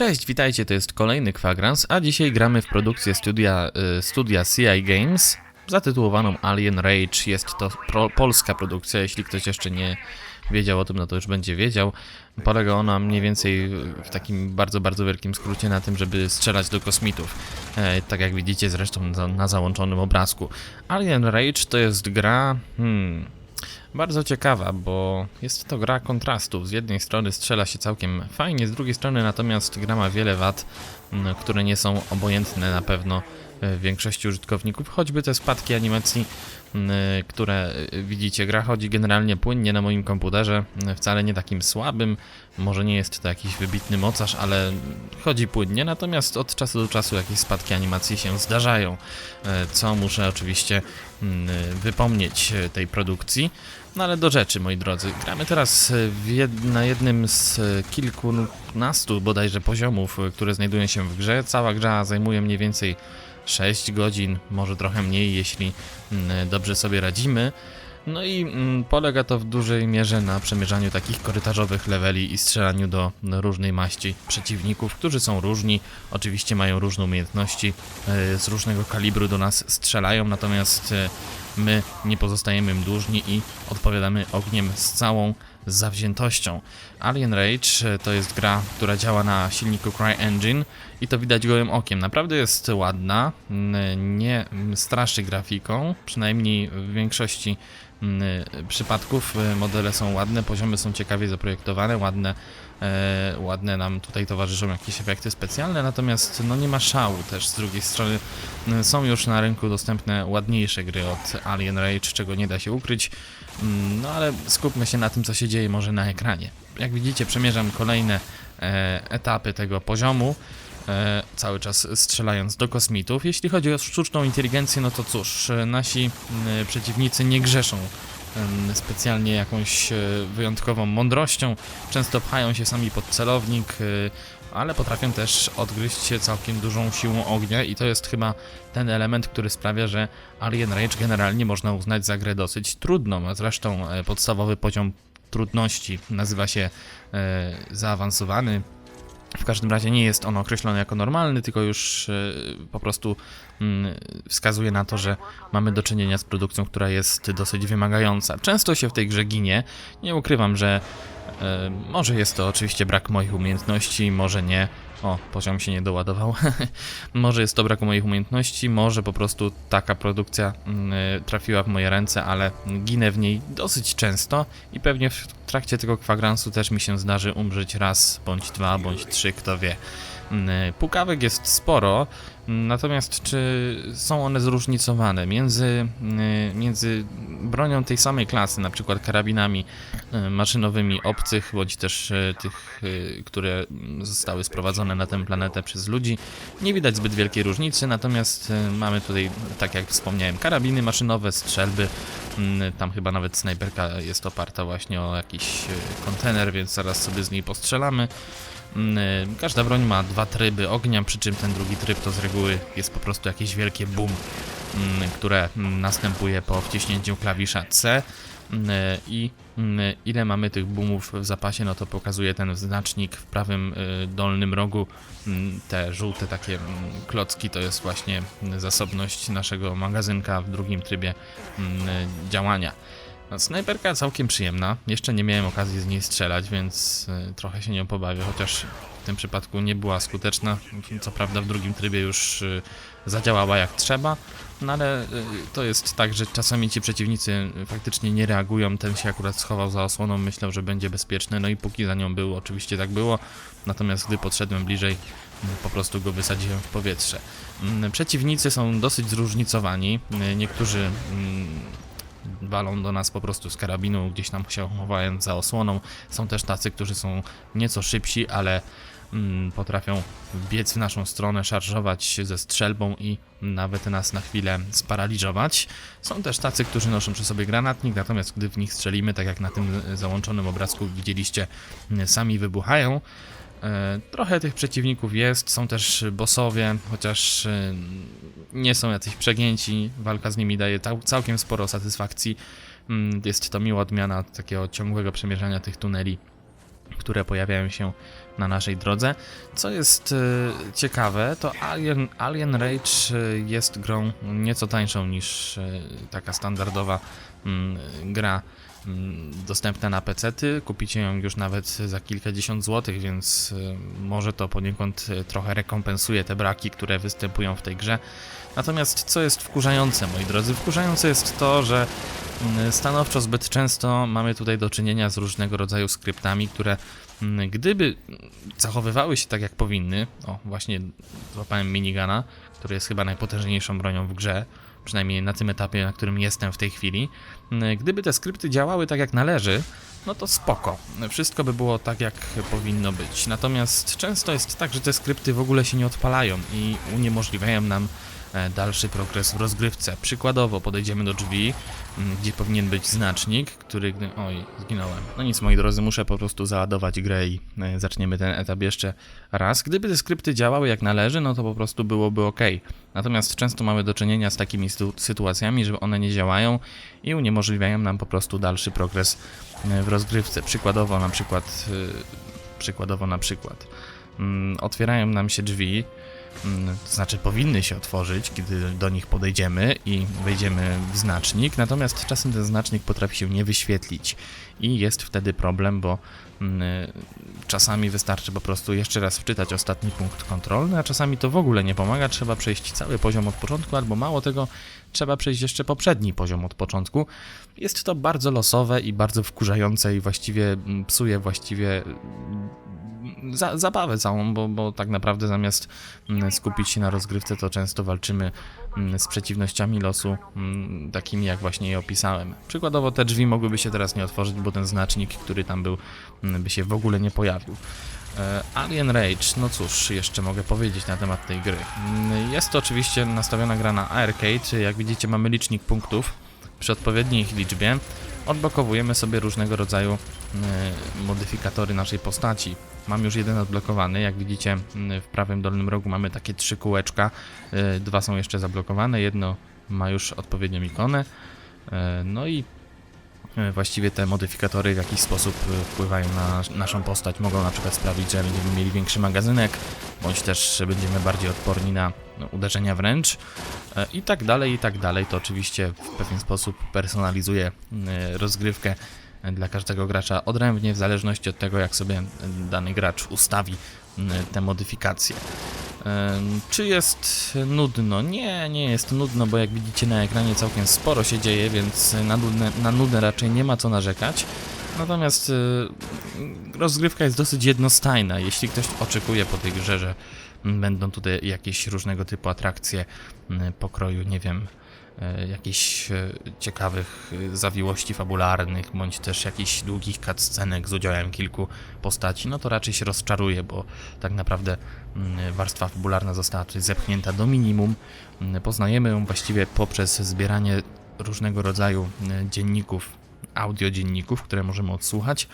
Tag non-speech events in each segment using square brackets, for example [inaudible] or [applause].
Cześć, witajcie, to jest kolejny kwadrans, a dzisiaj gramy w produkcję studia, y, studia CI Games zatytułowaną Alien Rage. Jest to pro, polska produkcja, jeśli ktoś jeszcze nie wiedział o tym, no to już będzie wiedział. Polega ona mniej więcej w takim bardzo, bardzo wielkim skrócie na tym, żeby strzelać do kosmitów. E, tak jak widzicie zresztą za, na załączonym obrazku. Alien Rage to jest gra... Hmm, bardzo ciekawa, bo jest to gra kontrastów. Z jednej strony strzela się całkiem fajnie, z drugiej strony natomiast gra ma wiele wad, m, które nie są obojętne na pewno większości użytkowników, choćby te spadki animacji, m, które e, widzicie. Gra chodzi generalnie płynnie na moim komputerze, m, wcale nie takim słabym, może nie jest to jakiś wybitny mocarz, ale chodzi płynnie, natomiast od czasu do czasu jakieś spadki animacji się zdarzają, e, co muszę oczywiście m, wypomnieć tej produkcji. No ale do rzeczy, moi drodzy. Gramy teraz jed na jednym z kilkunastu bodajże poziomów, które znajdują się w grze. Cała gra zajmuje mniej więcej 6 godzin, może trochę mniej, jeśli mm, dobrze sobie radzimy. No i mm, polega to w dużej mierze na przemierzaniu takich korytarzowych leveli i strzelaniu do różnej maści przeciwników, którzy są różni, oczywiście mają różne umiejętności, e, z różnego kalibru do nas strzelają, natomiast e, my nie pozostajemy im dłużni i odpowiadamy ogniem z całą zawziętością. Alien Rage e, to jest gra, która działa na silniku CryEngine i to widać gołym okiem. Naprawdę jest ładna, n- nie mm, straszy grafiką, przynajmniej w większości mm, przypadków e, modele są ładne, poziomy są ciekawie zaprojektowane, ładne, e, ładne nam tutaj towarzyszą jakieś efekty specjalne, natomiast no nie ma szału też z drugiej strony są już na rynku dostępne ładniejsze gry od Alien Rage, czego nie da się ukryć, Mm, no ale skupmy się na tym, co się dzieje może na ekranie. Jak widzicie, przemierzam kolejne e, etapy tego poziomu, e, cały czas strzelając do kosmitów. Jeśli chodzi o sztuczną inteligencję, no to cóż, e, nasi m, przeciwnicy nie grzeszą em, specjalnie jakąś e, wyjątkową mądrością. Często pchają się sami pod celownik, e, ale potrafią też odgryźć się całkiem dużą siłą ognia i to jest chyba ten element, który sprawia, że Alien Rage generalnie można uznać za grę dosyć trudną, a zresztą e, podstawowy poziom trudności nazywa się e, zaawansowany. W każdym razie nie jest on określony jako normalny, tylko już e, po prostu mm, wskazuje na to, że mamy do czynienia z produkcją, która jest dosyć wymagająca. Często się w tej grze ginie. Nie ukrywam, że może jest to oczywiście brak moich umiejętności, może nie. O, poziom się nie doładował. [laughs] może jest to brak moich umiejętności, może po prostu taka produkcja mm, trafiła w moje ręce, ale ginę w niej dosyć często i pewnie w trakcie tego kwagransu też mi się zdarzy umrzeć raz, bądź dwa, bądź trzy, kto wie. Mm, Pukawek jest sporo, mm, natomiast czy są one zróżnicowane między, mm, między bronią tej samej klasy, na przykład karabinami maszynowymi obcych, bądź też e, tych, e, które zostały sprowadzone na tę planetę przez ludzi? Nie widać zbyt wielkiej różnicy, natomiast e, mamy tutaj, tak jak wspomniałem, karabiny maszynowe, strzelby, tam chyba nawet snajperka jest oparta właśnie o jakiś e, kontener, więc zaraz sobie z niej postrzelamy. Mm, y, Każda broń ma dwa tryby ognia, przy czym ten drugi tryb to z reguły jest po prostu jakieś wielkie boom, mm, które mm, następuje po wciśnięciu klawisza C. Y, I mm, ile mamy tych boomów w zapasie, no to pokazuje ten znacznik w prawym y, dolnym rogu. Mm, Te żółte takie mm, klocki to jest właśnie zasobność naszego magazynka w drugim trybie mm, y, działania. No, Snajperka całkiem przyjemna. Jeszcze nie miałem okazji z niej strzelać, więc y, trochę się nią pobawię, chociaż w tym przypadku nie była skuteczna. Co prawda w drugim trybie już y, zadziałała jak trzeba, no ale y, to jest tak, że czasami ci przeciwnicy faktycznie nie reagują. Ten się akurat schował za osłoną, myślał, że będzie bezpieczny, no i póki za nią był, oczywiście tak było. Natomiast gdy podszedłem bliżej, mm, po prostu go wysadziłem w powietrze. Mm, Przeciwnicy są dosyć zróżnicowani. Y, Niektórzy mm, walą do nas po prostu z karabinu, gdzieś tam się chowając za osłoną. Są też tacy, którzy są nieco szybsi, ale potrafią biec w naszą stronę, szarżować się ze strzelbą i nawet nas na chwilę sparaliżować. Są też tacy, którzy noszą przy sobie granatnik, natomiast gdy w nich strzelimy, tak jak na tym załączonym obrazku widzieliście, m, sami wybuchają. E, Trochę tych przeciwników jest, są też bossowie, chociaż e, nie są jacyś przegięci. Walka z nimi daje cał, całkiem sporo satysfakcji. Mm, Jest to miła odmiana od takiego ciągłego przemierzania tych tuneli, które pojawiają się na naszej drodze. Co jest e, ciekawe, to Alien, Alien Rage e, jest grą nieco tańszą niż e, taka standardowa mm, gra dostępna na PC-ty. Kupicie ją już nawet za kilkadziesiąt złotych, więc e, może to poniekąd e, trochę rekompensuje te braki, które występują w tej grze. Natomiast co jest wkurzające, moi drodzy? Wkurzające jest to, że mm, stanowczo zbyt często mamy tutaj do czynienia z różnego rodzaju skryptami, które mm, gdyby zachowywały się tak jak powinny, o właśnie złapałem minigana, który jest chyba najpotężniejszą bronią w grze, przynajmniej na tym etapie, na którym jestem w tej chwili, mm, gdyby te skrypty działały tak jak należy, no to spoko. Wszystko by było tak, jak powinno być. Natomiast często jest tak, że te skrypty w ogóle się nie odpalają i uniemożliwiają nam dalszy progres w rozgrywce. Przykładowo podejdziemy do drzwi, gdzie powinien być znacznik, który... Oj, zginąłem. No nic, moi drodzy, muszę po prostu załadować grę i e, zaczniemy ten etap jeszcze raz. Gdyby te skrypty działały jak należy, no to po prostu byłoby ok. Natomiast często mamy do czynienia z takimi sytu- sytuacjami, że one nie działają i uniemożliwiają nam po prostu dalszy progres e, w rozgrywce. Przykładowo na przykład... e, Przykładowo na przykład. Mm, Otwierają nam się drzwi, Mm, to znaczy powinny się otworzyć, kiedy do nich podejdziemy i wejdziemy w znacznik, natomiast czasem ten znacznik potrafi się nie wyświetlić i jest wtedy problem, bo mm, czasami wystarczy po prostu jeszcze raz wczytać ostatni punkt kontrolny, a czasami to w ogóle nie pomaga, trzeba przejść cały poziom od początku, albo mało tego, trzeba przejść jeszcze poprzedni poziom od początku. Jest to bardzo losowe i bardzo wkurzające i właściwie psuje właściwie za, zabawę całą, bo, bo tak naprawdę zamiast mm, skupić się na rozgrywce, to często walczymy mm, z przeciwnościami losu, mm, takimi jak właśnie je opisałem. Przykładowo te drzwi mogłyby się teraz nie otworzyć, bo ten znacznik, który tam był, by się w ogóle nie pojawił. E, Alien Rage, no cóż, jeszcze mogę powiedzieć na temat tej gry. Jest to oczywiście nastawiona gra na arcade, jak widzicie mamy licznik punktów, przy odpowiedniej ich liczbie odblokowujemy sobie różnego rodzaju modyfikatory naszej postaci. Mam już jeden odblokowany, jak widzicie mm, w prawym dolnym rogu mamy takie trzy kółeczka, e, dwa są jeszcze zablokowane, jedno ma już odpowiednią ikonę, no i właściwie te modyfikatory w jakiś sposób wpływają na naszą postać. Mogą na przykład sprawić, że będziemy mieli większy magazynek, bądź też będziemy bardziej odporni na no, uderzenia wręcz i tak dalej, i tak dalej. To oczywiście w pewien sposób personalizuje rozgrywkę dla każdego gracza odrębnie, w zależności od tego, jak sobie dany gracz ustawi m, te modyfikacje. Czy jest nudno? Nie, nie jest nudno, bo jak widzicie na ekranie całkiem sporo się dzieje, więc na nudę, na nudę raczej nie ma co narzekać. Natomiast y, rozgrywka jest dosyć jednostajna. Jeśli ktoś oczekuje po tej grze, że mm, będą tutaj jakieś różnego typu atrakcje mm, pokroju, nie wiem, jakichś e, ciekawych e, zawiłości fabularnych, bądź też jakichś długich cutscenek z udziałem kilku postaci, no to raczej się rozczaruje, bo tak naprawdę mm, warstwa fabularna została tutaj zepchnięta do minimum. Mm, Poznajemy ją właściwie poprzez zbieranie różnego rodzaju dzienników, audiodzienników, które możemy odsłuchać.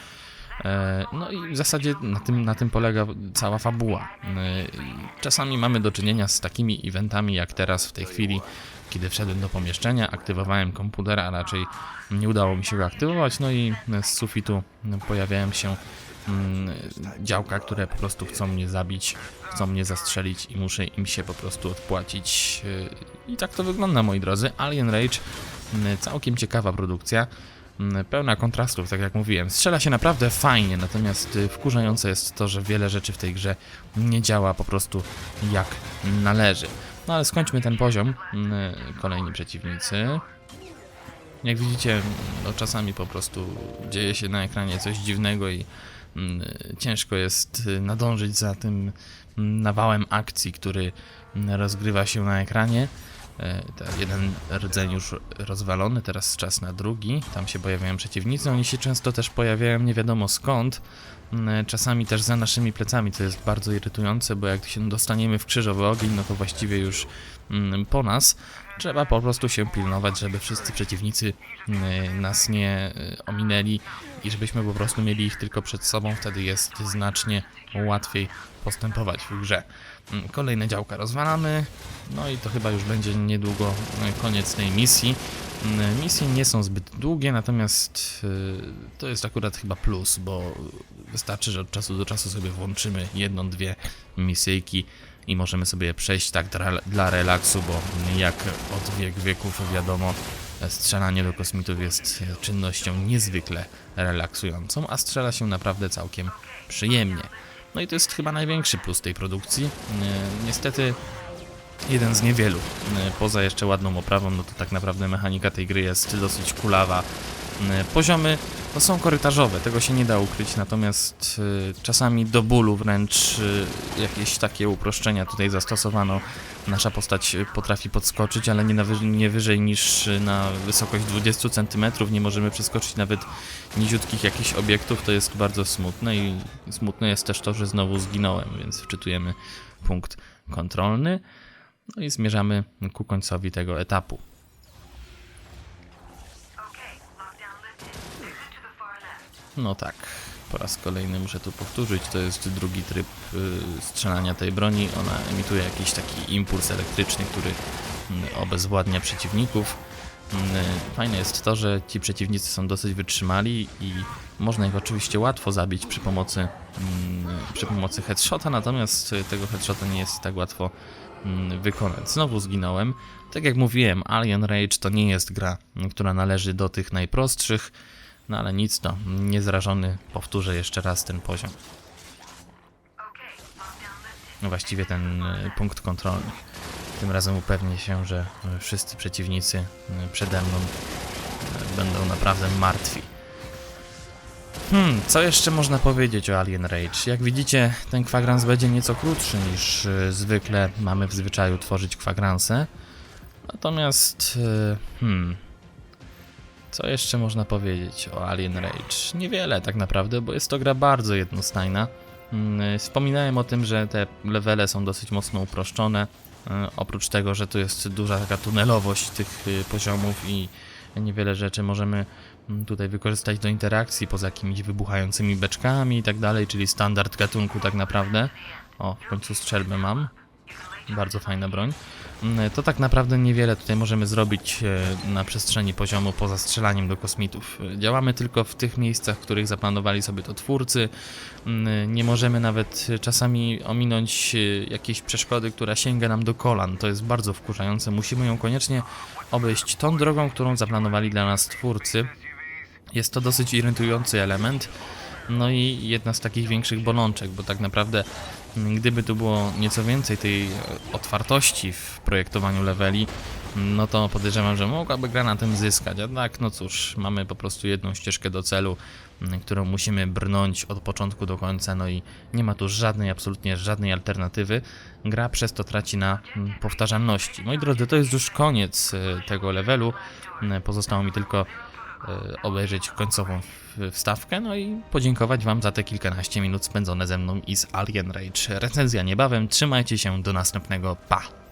E, No i w zasadzie na tym, na tym polega cała fabuła. E, Czasami mamy do czynienia z takimi eventami jak teraz w tej chwili, kiedy wszedłem do pomieszczenia, aktywowałem komputer, a raczej nie udało mi się go aktywować, no i z sufitu pojawiają się mm, działka, które po prostu chcą mnie zabić, chcą mnie zastrzelić i muszę im się po prostu odpłacić. I tak to wygląda, moi drodzy. Alien Rage, mm, całkiem ciekawa produkcja. Mm, Pełna kontrastów, tak jak mówiłem. Strzela się naprawdę fajnie, natomiast y, wkurzające jest to, że wiele rzeczy w tej grze nie działa po prostu jak należy. No ale skończmy ten poziom. Mm, Kolejni przeciwnicy. Jak widzicie, no, czasami po prostu dzieje się na ekranie coś dziwnego i mm, ciężko jest y, nadążyć za tym mm, nawałem akcji, który mm, rozgrywa się na ekranie. Jeden rdzeń już rozwalony, teraz czas na drugi. Tam się pojawiają przeciwnicy, oni się często też pojawiają nie wiadomo skąd. Mm, Czasami też za naszymi plecami, co jest bardzo irytujące, bo jak się dostaniemy w krzyżowy ogień, no to właściwie już mm, po nas. Trzeba po prostu się pilnować, żeby wszyscy przeciwnicy mm, nas nie y, ominęli i żebyśmy po prostu mieli ich tylko przed sobą, wtedy jest znacznie łatwiej postępować w grze. Kolejne działka rozwalamy, no i to chyba już będzie niedługo koniec tej misji. Mm, Misje nie są zbyt długie, natomiast y, to jest akurat chyba plus, bo Wystarczy, że od czasu do czasu sobie włączymy jedną, dwie misyjki i możemy sobie przejść tak dla, dla relaksu, bo jak od wiek wieków wiadomo, strzelanie do kosmitów jest czynnością niezwykle relaksującą, a strzela się naprawdę całkiem przyjemnie. No i to jest chyba największy plus tej produkcji. E, Niestety jeden z niewielu. E, Poza jeszcze ładną oprawą, no to tak naprawdę mechanika tej gry jest dosyć kulawa. E, Poziomy no są korytarzowe, tego się nie da ukryć, natomiast e, czasami do bólu wręcz jakieś takie uproszczenia tutaj zastosowano. Nasza postać potrafi podskoczyć, ale nie, na wyż- nie wyżej niż na wysokość 20 cm. Nie możemy przeskoczyć nawet niziutkich jakichś obiektów, to jest bardzo smutne i smutne jest też to, że znowu zginąłem, więc wczytujemy punkt kontrolny. No i zmierzamy ku końcowi tego etapu. No tak, po raz kolejny muszę tu powtórzyć, to jest drugi tryb y, strzelania tej broni. Ona emituje jakiś taki impuls elektryczny, który mm, obezwładnia przeciwników. Mm, Fajne jest to, że ci przeciwnicy są dosyć wytrzymali i można ich oczywiście łatwo zabić przy pomocy, mm, przy pomocy headshota, natomiast tego headshota nie jest tak łatwo mm, wykonać. Znowu zginąłem. Tak jak mówiłem, Alien Rage to nie jest gra, która należy do tych najprostszych, no ale nic to, niezrażony powtórzę jeszcze raz ten poziom. Właściwie ten y, punkt kontrolny. Tym razem upewnię się, że y, wszyscy przeciwnicy y, przede mną y, będą naprawdę martwi. Hmm, co jeszcze można powiedzieć o Alien Rage? Jak widzicie, ten kwadrans będzie nieco krótszy niż zwykle mamy w zwyczaju tworzyć kwadranse. Natomiast, hmm, co jeszcze można powiedzieć o Alien Rage? Niewiele tak naprawdę, bo jest to gra bardzo jednostajna. Mm, Wspominałem o tym, że te levele są dosyć mocno uproszczone. E, Oprócz tego, że tu jest duża taka tunelowość tych y, poziomów i niewiele rzeczy możemy mm, tutaj wykorzystać do interakcji poza jakimiś wybuchającymi beczkami i tak dalej, czyli standard gatunku tak naprawdę. O, w końcu strzelbę mam. Bardzo fajna broń. Mm, To tak naprawdę niewiele tutaj możemy zrobić e, na przestrzeni poziomu poza strzelaniem do kosmitów. E, Działamy tylko w tych miejscach, w których zaplanowali sobie to twórcy. Mm, Nie możemy nawet e, czasami ominąć jakiejś przeszkody, która sięga nam do kolan. To jest bardzo wkurzające. Musimy ją koniecznie obejść tą drogą, którą zaplanowali dla nas twórcy. Jest to dosyć irytujący element. No i jedna z takich większych bolączek, bo tak naprawdę m, gdyby tu było nieco więcej tej e, otwartości w projektowaniu leveli, m, no to podejrzewam, że mogłaby gra na tym zyskać. Tak, no cóż, mamy po prostu jedną ścieżkę do celu, m, którą musimy brnąć od początku do końca, no i nie ma tu żadnej, absolutnie żadnej alternatywy. Gra przez to traci na powtarzalności. Moi drodzy, to jest już koniec e, tego levelu. M, Pozostało mi tylko e, obejrzeć końcową wstawkę, no i podziękować Wam za te kilkanaście minut spędzone ze mną i z Alien Rage. Recenzja niebawem, trzymajcie się, do następnego, pa!